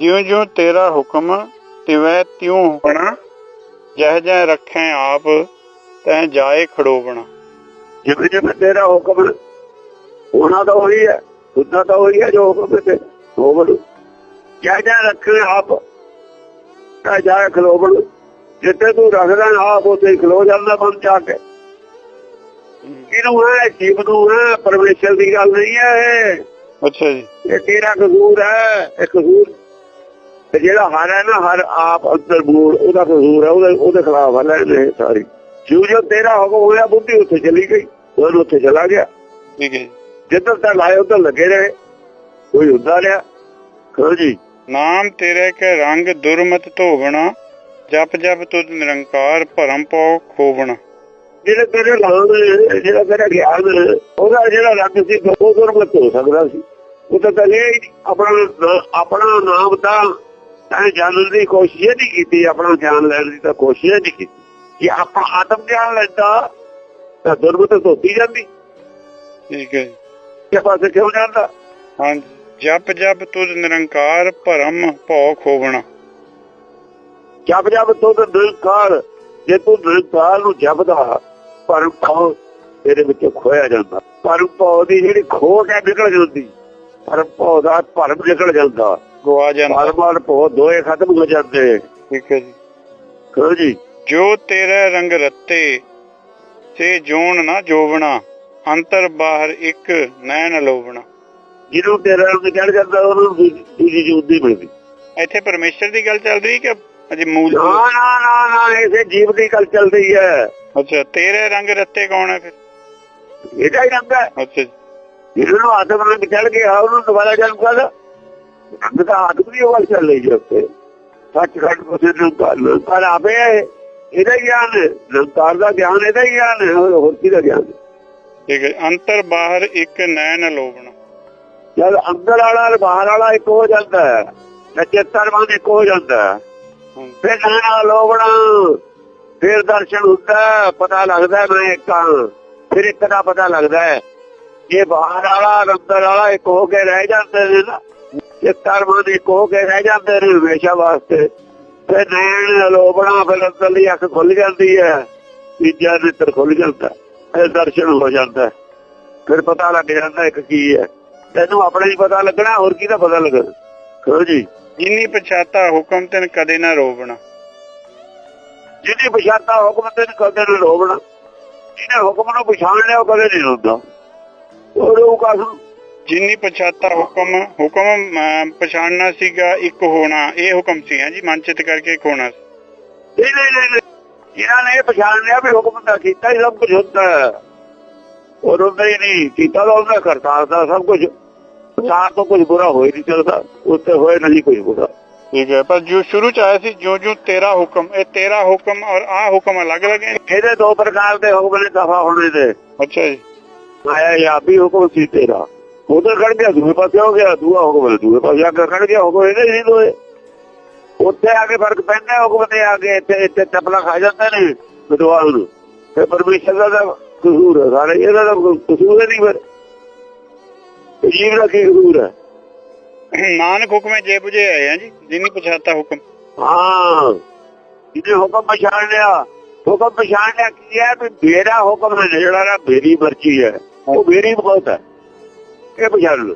ਜਿਉ ਜਿਉ ਤੇਰਾ ਹੁਕਮ ਤਿਵੈ ਤਿਉ ਹੋਣਾ ਜਹ ਜਹ ਰੱਖੈ ਆਪ ਤੈ ਜਾਏ ਖੜੋਵਣਾ ਜਿਵੇਂ ਜਿਵੇਂ ਤੇਰਾ ਹੁਕਮ ਹੋਣਾ ਤਾਂ ਉਹੀ ਹੈ ਸੁਣਨਾ ਤਾਂ ਉਹੀ ਹੈ ਜੋ ਹੁਕਮ ਤੇ ਹੋਵਣ ਜੈ ਜੈ ਰੱਖੇ ਆਪ ਤਾਂ ਜਾ ਖਲੋਵਣ ਜਿੱਥੇ ਤੂੰ ਰੱਖਦਾ ਆਪ ਉੱਥੇ ਖਲੋ ਜਾਂਦਾ ਮਨ ਚ ਕੇ। ਇਹਨੂੰ ਹੈ ਜੀਵ ਨੂੰ ਹੈ ਪਰਮੇਸ਼ਰ ਦੀ ਗੱਲ ਨਹੀਂ ਹੈ। ਇਹ। ਅੱਛਾ ਜੀ। ਇਹ ਤੇਰਾ ਕਸੂਰ ਹੈ ਇਹ ਕਸੂਰ ਤੇ ਜਿਹੜਾ ਹਰ ਹੈ ਨਾ ਹਰ ਆਪ ਅੰਦਰ ਮੂੜ ਉਹਦਾ ਕਸੂਰ ਹੈ ਉਹਦੇ ਉਹਦੇ ਖਿਲਾਫ ਹੈ ਇਹ ਸਾਰੀ। ਜਿਉ ਜੋ ਤੇਰਾ ਹੁਕਮ ਹੋਇਆ ਬੁੱਧੀ ਉੱਥੇ ਚਲੀ ਗਈ ਉਹ ਉੱਥੇ ਚਲਾ ਗਿਆ। ਠੀਕ ਹੈ ਜਿੱਧਰ ਲਾਏ ਉਧਰ ਲੱਗੇ ਰਹੇ। ਕੋਈ ਹੁੰਦਾ ਰਿਹਾ। ਕਹੋ ਜੀ। ਨਾਮ ਤੇਰੇ ਕੇ ਰੰਗ ਦੁਰਮਤ ਧੋਵਣਾ ਜਪ ਜਪ ਤੁਧ ਨਿਰੰਕਾਰ ਭਰਮ ਪਉ ਖੋਵਣਾ। ਜਿਹੜੇ ਤੇਰੇ ਲਾਉਣ ਜਿਹੜਾ ਤੇਰਾ ਗਿਆਨ ਉਹਦਾ ਜਿਹੜਾ ਰੰਗ ਸੀ ਉਹ ਦੁਰਮਤ ਹੋ ਸਕਦਾ ਸੀ। ਉਹ ਤਾਂ ਤਲੇ ਆਪਣਾ ਆਪਣਾ ਨਾਮ ਤਾਂ ਤਾਂ ਜਾਣਨ ਦੀ ਕੋਸ਼ਿਸ਼ ਨਹੀਂ ਕੀਤੀ ਆਪਣਾ ਗਿਆਨ ਲੈਣ ਦੀ ਤਾਂ ਕੋਸ਼ਿਸ਼ ਨਹੀਂ ਕੀਤੀ। ਕਿ ਆਪਾਂ ਆਤਮ ਗਿਆਨ ਲੈਂਦਾ ਤਾਂ ਦੁਰਮਤ ਧੋਤੀ ਜਾਂਦੀ। ਠੀਕ ਹੈ ਜੀ। ਕਿ ਪਾਸੇ ਕਿਉਂ ਜਾਂਦਾ? ਹਾਂ ਜਪ ਜਪ ਤੁਧ ਨਿਰੰਕਾਰ ਭਰਮ ਪਉ ਖੋਵਣਾ। ਜਪ ਜਪ ਤੋਂ ਨਿਰੰਕਾਰ ਜੇ ਤੂੰ ਨਿਰੰਕਾਰ ਨੂੰ ਜਪਦਾ ਪਰਮ ਭਾਵ ਤੇਰੇ ਵਿੱਚ ਖੋਇਆ ਜਾਂਦਾ। ਪਰਮ ਭਾਵ ਦੀ ਜਿਹੜੀ ਖੋਟ ਹੈ ਨਿਕਲ ਜਾਂਦੀ। ਪਰਮ ਭਾਵ ਦਾ ਭਰਮ ਨਿਕਲ ਜਾਂਦਾ। ਗਵਾ ਜਾਂਦਾ। ਪਰਮਾਰ ਭਾਵ ਦੋਏ ਖਤਮ ਹੋ ਜਾਂਦੇ। ਠੀਕ ਹੈ ਜੀ। ਕਹੋ ਜੀ। ਜੋ ਤੇਰੇ ਰੰਗ ਰੱਤੇ ਸੇ ਜੋਣ ਨਾ ਜੋਵਣਾ ਅੰਤਰ ਬਾਹਰ ਇੱਕ ਨੈਣ ਲੋਵਣਾ। ਜਿਹਨੂੰ ਤੇਰਾ ਰੰਗ ਚੜ ਜਾਂਦਾ ਉਹਨੂੰ ਦੂਜੀ- ਜੂਦੀ ਮਿਲਦੀ। ਇੱਥੇ ਪਰਮੇਸ਼ਰ ਦੀ ਗੱਲ ਚੱਲ ਰਹੀ ਕਿ ਅਜੇ ਮੂਲ ਨਾ ਨਾ ਨਾ ਨਾ ਇਸੇ ਜੀਵ ਦੀ ਗੱਲ ਚੱਲ ਰਹੀ ਹੈ। ਅੱਛਾ ਤੇਰੇ ਰੰਗ ਰੱਤੇ ਕੌਣ ਹੈ ਫਿਰ? ਇਹਦਾ ਹੀ ਰੰਗ ਹੈ। ਅੱਛਾ ਜਿਹਨੂੰ ਆਤਮ ਰੰਗ ਚੜ ਗਿਆ ਉਹਨੂੰ ਦੁਬਾਰਾ ਜਨਮ ਕਰਦਾ ਆਤਮ ਦੀ ਵੱਲ ਚੱਲ ਉੱਤੇ। ਸੱਚ ਘਟ ਕੋਸੇ ਨੂੰ ਪਰ ਆਪੇ ਇਹਦਾ ਗਿਆਨ ਨਿਰੰਕਾਰ ਦਾ ਗਿਆਨ ਇਹਦਾ ਗਿਆਨ ਹੋਰ ਕੀ ਦਾ ਗਿਆਨ? ਠੀਕ ਹੈ ਅੰਤਰ ਬਾਹਰ ਇੱਕ ਨੈਣ ਲੋਵਣਾ ਜਦ ਅੰਦਰ ਵਾਲਾ ਤੇ ਬਾਹਰ ਵਾਲਾ ਇੱਕ ਹੋ ਜਾਂਦਾ ਹੈ ਨਚੇਤਰ ਮਨ ਇੱਕ ਹੋ ਜਾਂਦਾ। ਫਿਰ ਨਾਨਾ ਲੋਵਣਾ ਫਿਰ ਦਰਸ਼ਨ ਹੁੰਦਾ ਪਤਾ ਲੱਗਦਾ ਮੈਂ ਇੱਕ ਫਿਰ ਇੱਕ ਦਾ ਪਤਾ ਲੱਗਦਾ ਹੈ। ਇਹ ਬਾਹਰ ਵਾਲਾ ਅੰਦਰ ਵਾਲਾ ਇੱਕ ਹੋ ਕੇ ਰਹਿ ਜਾਂਦੇ ਨੇ ਨਾ ਮਨ ਇੱਕ ਹੋ ਕੇ ਰਹਿ ਜਾਂਦੇ ਨੇ ਹਮੇਸ਼ਾ ਵਾਸਤੇ ਫਿਰ ਨੈਣ ਲੋਵਣਾ ਫਿਰ ਅੰਦਰਲੀ ਅੱਖ ਖੁੱਲ ਜਾਂਦੀ ਹੈ ਤੀਜਾ ਨੇਤਰ ਖੁੱਲ ਜਾਂਦਾ ਫਿਰ ਦਰਸ਼ਨ ਹੋ ਜਾਂਦਾ। ਫਿਰ ਪਤਾ ਲੱਗ ਜਾਂਦਾ ਇੱਕ ਕੀ ਹੈ। ਤੈਨੂੰ ਆਪਣੇ ਹੀ ਪਤਾ ਲੱਗਣਾ ਹੋਰ ਕੀ ਦਾ ਪਤਾ ਲੱਗਣਾ ਕਹੋ ਜੀ। ਜਿਨੀ ਪਛਾਤਾ ਹੁਕਮ ਤੈਨ ਕਦੇ ਨਾ ਰੋਵਣਾ। ਜਿਹਨੇ ਪਛਾਤਾ ਹੁਕਮ ਤੇ ਕਦੇ ਨਹੀਂ ਰੋਵਣਾ। ਜਿਹਨੇ ਹੁਕਮ ਨੂੰ ਪਛਾਣ ਲਿਆ ਉਹ ਕਦੇ ਨਹੀਂ ਰੋਂਦਾ। ਉਹ ਰੋਊਗਾ ਨੂੰ ਜਿਨੀ ਪਛਾਤਾ ਹੁਕਮ ਹੁਕਮ ਪਛਾਣਨਾ ਸੀਗਾ ਇੱਕ ਹੋਣਾ ਇਹ ਹੁਕਮ ਸੀ ਹਾਂ ਜੀ? ਮਨਚਿਤ ਕਰਕੇ ਇੱਕ ਹੋਣਾ। ਨਹੀਂ ਨਹੀਂ ਨਹੀਂ। ਇਹਨਾਂ ਨੇ ਇਹ ਪਛਾਣ ਲਿਆ ਵੀ ਹੁਕਮ ਦਾ ਕੀਤਾ ਹੀ ਸਭ ਕੁਝ ਹੁੰਦਾ ਹੈ। ਉਹ ਰੋਂਦਾ ਹੀ ਨਹੀਂ। ਕੀਤਾ ਤਾਂ ਉਹਦਾ ਕਰਤਾ ਦਾ ਸਭ ਕੁਝ। ਕਰਤਾਰ ਤੋਂ ਕੁਝ ਬੁਰਾ ਹੋ ਹੀ ਨਹੀਂ ਸਕਦਾ। ਉੱਤੇ ਹੋਏ ਨਹੀਂ ਕੋਈ ਬੁਰਾ। ਠੀਕ ਹੈ ਪਰ ਜੋ ਸ਼ੁਰੂ ਚ ਆਇਆ ਸੀ ਜਿਉਂ ਜਿਉਂ ਤੇਰਾ ਹੁਕਮ ਇਹ ਤੇਰਾ ਹੁਕਮ ਔਰ ਆ ਹੁਕਮ ਅਲੱਗ-ਅਲੱਗ ਹੈ ਇਹਦੇ ਦੋ ਪ੍ਰਕਾਰ ਦੇ ਹੁਕਮ ਨੇ ਦਫਾ ਹੋਣੇ ਦੇ। ਅੱਛਾ ਜੀ। ਆਇਆ ਜਾਂ ਵੀ ਹੁਕਮ ਸੀ ਤੇਰਾ। ਉਧਰ ਖੜ ਗਿਆ ਦੂਏ ਪਾਸੇ ਹੋ ਗਿਆ ਦੂਆ ਹੁਕਮ ਦੂਏ ਪਾਸੇ ਆ ਕੇ ਖੜ ਗਿਆ ਹੁਕਮ ਇਹਦੇ ਨਹੀਂ ਦੋਏ। ਉੱਥੇ ਆ ਕੇ ਫ਼ਰਕ ਪੈਂਦਾ ਹੁਕਮ ਤੇ ਆ ਕੇ ਇੱਥੇ ਇੱਥੇ ਟਪਲਾ ਖਾ ਜਾਂਦੇ ਨੇ ਵਿਦਵਾਨ ਨੂੰ। ਤੇ ਪਰਮੇਸ਼ਰ ਦਾ ਕਸੂਰ ਹੈ ਸਾਰੇ ਇਹਦਾ ਕੋਈ ਕਸੂਰ ਹੀ ਨਹੀਂ ਫਿਰ। ਜੀਵ ਦਾ ਕੀ ਕਸੂਰ ਹੈ? ਨਾਨਕ ਹੁਕਮੇ ਜੇ ਬੁਝੇ ਆਏ ਹਾਂ ਜੀ ਜਿਨੀ ਪਛਾਤਾ ਹੁਕਮ। ਹਾਂ ਜਿਹਨੇ ਹੁਕਮ ਪਛਾਣ ਲਿਆ ਹੁਕਮ ਪਛਾਣ ਲਿਆ ਕੀ ਹੈ? ਵੀ ਮੇਰਾ ਹੁਕਮ ਹੈ ਜਿਹੜਾ ਨਾ ਮੇਰੀ ਮਰਜ਼ੀ ਹੈ ਉਹ ਮੇਰੀ ਮੌਤ ਹੈ। ਇਹ ਪਛਾਣ ਲਓ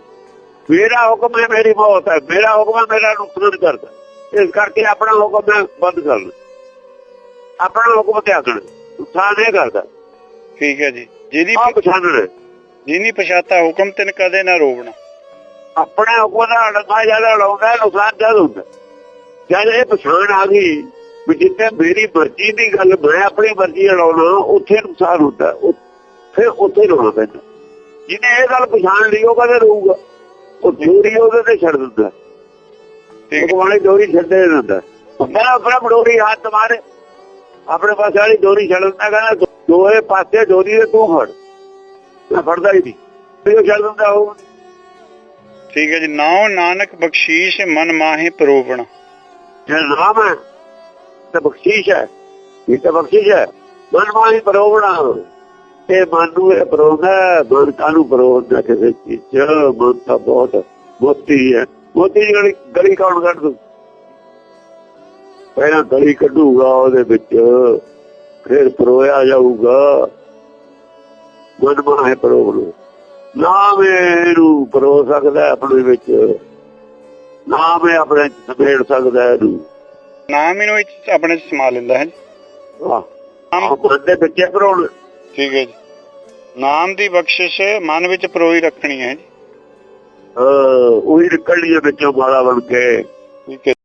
ਮੇਰਾ ਹੁਕਮ ਹੈ ਮੇਰੀ ਮੌਤ ਹੈ। ਮੇਰਾ ਹੁਕਮ ਹੈ ਮੇਰਾ ਨੁਕਸਾਨ ਕਰਦਾ। ਇਸ ਕਰਕੇ ਆਪਣਾ ਹੁਕਮ ਹੈ ਬੰਦ ਕਰ ਲਓ ਆਪਣਾ ਹੁਕਮ ਤਿਆਗਣਾ ਨੁਕਸਾਨ ਨਹੀਂ ਕਰਦਾ। ਠੀਕ ਹੈ ਜੀ। ਜਿਹਦੀ ਆ ਪਛਾਣਨਾ ਜਿਨੀ ਪਛਾਤਾ ਹੁਕਮ ਤੈਨ ਕਦੇ ਨਾ ਰੋਵਣਾ। ਆਪਣੇ ਹੁਕਮ ਦਾ ਅੜਕਾ ਜ਼ਿਆਦਾ ਲਾਉਂਦਾ ਨੁਕਸਾਨ ਜਦ ਹੁੰਦਾ। ਜਦ ਇਹ ਪਛਾਣ ਆ ਗਈ ਵੀ ਜਿੱਥੇ ਮੇਰੀ ਮਰਜ਼ੀ ਦੀ ਗੱਲ ਮੈਂ ਆਪਣੀ ਮਰਜ਼ੀ ਲਾਉਣਾ ਉੱਥੇ ਨੁਕਸਾਨ ਹੁੰਦਾ। ਫਿਰ ਉੱਥੇ ਰੋਣਾ ਪੈਂਦਾ। ਜਿਹਨੇ ਇਹ ਗੱਲ ਪਛਾਣ ਲਈ ਉਹ ਕਦੇ ਰਹੂਗਾ ਉਹ ਜੋਰੀ ਉਹਦੇ ਤੇ ਛੱਡ ਦਿੰਦਾ। ਠੀਕ। ਹੈ ਭਗਵਾਨ ਜੋਰੀ ਛੱਡੇ ਦਿੰਦਾ। ਕਹਿੰਦਾ ਆਪਣਾ ਬੜੋਰੀ ਹੱਥ ਮਾਰੇ ਆਪਣੇ ਪਾਸੇ ਵਾਲੀ ਡੋਰੀ ਛੱਡ ਦਿੰਦਾ ਕਹਿੰਦਾ ਦੋ- ਦੋਏ ਪਾਸੇ ਡੋਰੀ ਦੇ ਤੂੰ ਫੜ ਮੈਂ ਫੜਦਾ ਹੀ ਨਹੀਂ। ਤੇ ਉਹ ਛੱਡ ਦਿੰਦਾ ਉਹ ਠੀਕ ਹੈ ਜੀ। ਨਾਉ ਨਾਨਕ ਬਖਸ਼ੀਸ਼ ਮਨ ਮਾਹੇ ਪਰੋਵਣਾ। ਜੇ ਨਾਮ ਹੈ ਤੇ ਬਖਸ਼ੀਸ਼ ਹੈ। ਇਹ ਤਾਂ ਬਖਸ਼ੀਸ਼ ਹੈ ਮਨ ਮਾਹੀ ਪਰੋਵਣਾ ਤੇ ਮਨ ਨੂੰ ਇਹ ਪਰੋਣਾ ਮਨ ਕਾਨੂੰ ਪਰੋਣਾ ਕਿਸੇ ਚੀਜ਼ ਚ। ਮਨ ਤਾਂ ਬਹੁਤ ਮੋਤੀ ਹੈ। ਮੋਤੀ ਦੀ ਗਲੀ ਕੌਣ ਕੱਢ ਦੂ ਪਹਿਲਾਂ ਗਲੀ ਕੱਢੂਗਾ ਉਹਦੇ ਵਿੱਚ ਫਿਰ ਪਰੋਇਆ ਜਾਊਗਾ। ਮਨ ਮਾਹੇ ਪਰੋਣ ਨਾਮ ਇਹਨੂੰ ਪਰੋ ਸਕਦਾ ਆਪਣੇ ਵਿੱਚ। ਨਾਮ ਇਹ ਆਪਣੇ ਸਮੇੜ ਸਕਦਾ ਹੈ ਇਹਨੂੰ। ਨਾਮ ਇਹਨੂੰ ਆਪਣੇ ਸਮਾ ਲੈਂਦਾ ਹੈ। ਆਹ ਨਾਮ ਦੇ ਵਿੱਚ ਪਰੋਣ। ਠੀਕ ਹੈ ਜੀ। ਨਾਮ ਦੀ ਬਖਸ਼ਿਸ਼ ਮਨ ਵਿੱਚ ਪਰੋਈ ਰੱਖਣੀ ਹੈ ਜੀ। ਉਹੀ ਨਿਕਲਣੀ ਹੈ ਵਿੱਚੋਂ ਮਾਲਾ ਬਣ ਕੇ ਠੀਕ ਹੈ।